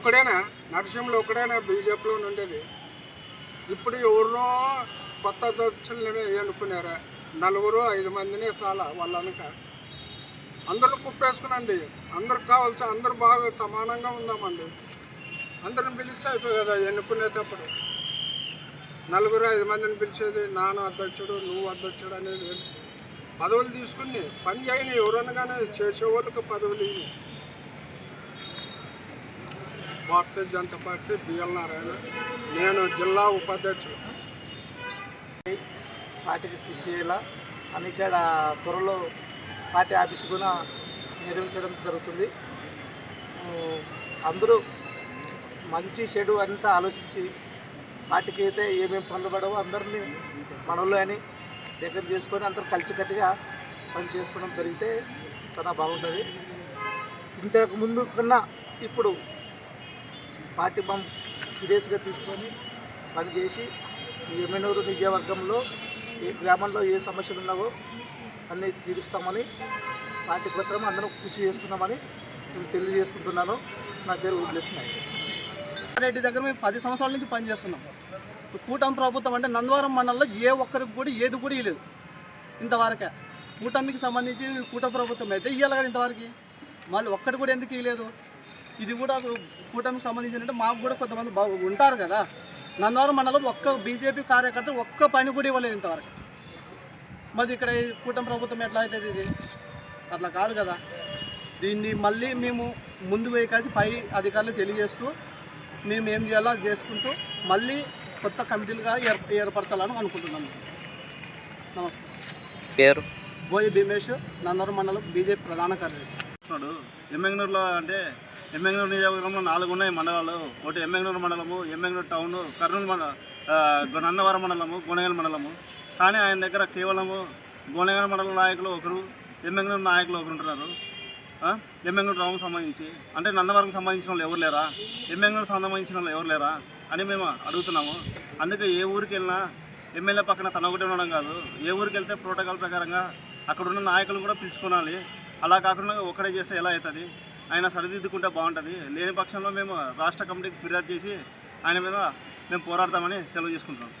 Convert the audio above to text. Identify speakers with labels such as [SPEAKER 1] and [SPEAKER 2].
[SPEAKER 1] ఒక్కడేనా నరసింహులు ఒక్కడేనా బీజేపీలో ఉండేది ఇప్పుడు ఎవరినో కొత్త అధ్యక్షులనే ఎన్నుకున్నారా నలుగురు ఐదు మందినే చాలా వాళ్ళ అందరూ కుప్పేసుకునండి. అందరికి కావాల్సి అందరూ బాగా సమానంగా ఉందామండి. అందరిని పిలిస్తే అయిపోయి కదా ఎన్నుకునేటప్పుడు. నలుగురు ఐదు మందిని పిలిచేది నాన్న అధ్యక్షుడు నువ్వు అధ్యక్షుడు అనేది. పదవులు తీసుకుని పని చేయని ఎవరనగానే చేసేవాళ్ళకి పదవులు ఇవి భారతీయ జనతా పార్టీ బిఎల్ నారాయణ. నేను జిల్లా ఉపాధ్యక్షుడు.
[SPEAKER 2] పార్టీకి కృషి చేయాల? అని ఇక్కడ త్వరలో పార్టీ ఆఫీస్ కూడా నిర్వహించడం జరుగుతుంది. అందరూ మంచి చెడు అంతా ఆలోచించి పార్టీకి అయితే ఏమేమి పనులు పడవో అందరినీ మనలో అని దగ్గర చేసుకొని అందరూ కలిసికట్టుగా పని చేసుకోవడం జరిగితే చాలా బాగుంటుంది. ఇంతకు ముందు కన్నా ఇప్పుడు పార్టీ బం సీరియస్గా తీసుకొని పనిచేసి ఎమ్మెనూరు నియోజకవర్గంలో ఏ గ్రామంలో ఏ సమస్యలు ఉన్నావో అన్నీ తీరుస్తామని పార్టీ కోసం అందరం కృషి చేస్తున్నామని నేను తెలియజేసుకుంటున్నాను. నా పేరు ఉద్దేశం రెడ్డి దగ్గర మేము పది సంవత్సరాల నుంచి పనిచేస్తున్నాం కూటమి ప్రభుత్వం అంటే నందవరం మండలంలో ఏ ఒక్కరికి కూడా ఏది కూడా ఇవ్వలేదు ఇంతవరకే కూటమికి సంబంధించి కూటమి ప్రభుత్వం అయితే ఇవ్వాలి కదా ఇంతవరకు. మళ్ళీ ఒక్కటి కూడా ఎందుకు ఇవ్వలేదు ఇది కూడా కూటమికి సంబంధించినట్టు మాకు కూడా కొంతమంది బాగు ఉంటారు కదా. నందవరం మండలం ఒక్క బీజేపీ కార్యకర్త ఒక్క పని కూడా ఇవ్వలేదు ఇంతవరకు. మరి ఇక్కడ ఈ కూటమి ప్రభుత్వం ఎట్లా అవుతుంది ఇది? అట్లా కాదు కదా. దీన్ని మళ్ళీ మేము ముందు వేయకాసి పై అధికారులు తెలియజేస్తూ మేము ఏం చేయాలో అది చేసుకుంటూ మళ్ళీ కొత్త కమిటీలుగా ఏర్ ఏర్పరచాలని అనుకుంటున్నాము నమస్తే
[SPEAKER 3] పేరు?
[SPEAKER 2] బోయి భీమేష్ నందవరం మండలం బీజేపీ ప్రధాన కార్యదర్శి.
[SPEAKER 4] ఎమ్మెగ్నూరులో అంటే ఎమ్మెంగనూరు నియోజకవర్గంలో నాలుగు ఉన్నాయి మండలాలు. ఒకటి ఎమ్మెంగనూరు మండలము ఎమ్మెంగనూరు టౌన్ కర్నూలు మండ నన్నవరం నందవరం మండలము గుణగల్ మండలము. కానీ ఆయన దగ్గర కేవలము గుణగల్ మండలం నాయకులు ఒకరు ఎమ్మెంగనూరు నాయకులు ఒకరు ఉంటున్నారు. ఎమ్మెంగనూరు టౌన్ సంబంధించి. అంటే నందవరం సంబంధించిన వాళ్ళు ఎవరు లేరా? ఎమ్మెంగనూరు సంబంధించిన వాళ్ళు ఎవరు లేరా? అని మేము అడుగుతున్నాము. అందుకే ఏ ఊరికి వెళ్ళినా ఎమ్మెల్యే పక్కన తన ఒకటి ఉండడం కాదు. ఏ ఊరికి వెళ్తే ప్రోటోకాల్ ప్రకారంగా అక్కడ ఉన్న నాయకులు కూడా పిలుచుకోవాలి అలా కాకుండా ఒకటే చేస్తే ఎలా అవుతుంది? ఆయన సరిదిద్దుకుంటే బాగుంటుంది. లేని పక్షంలో మేము రాష్ట్ర కమిటీకి ఫిర్యాదు చేసి ఆయన మీద మేము పోరాడతామని సెలవు చేసుకుంటున్నాం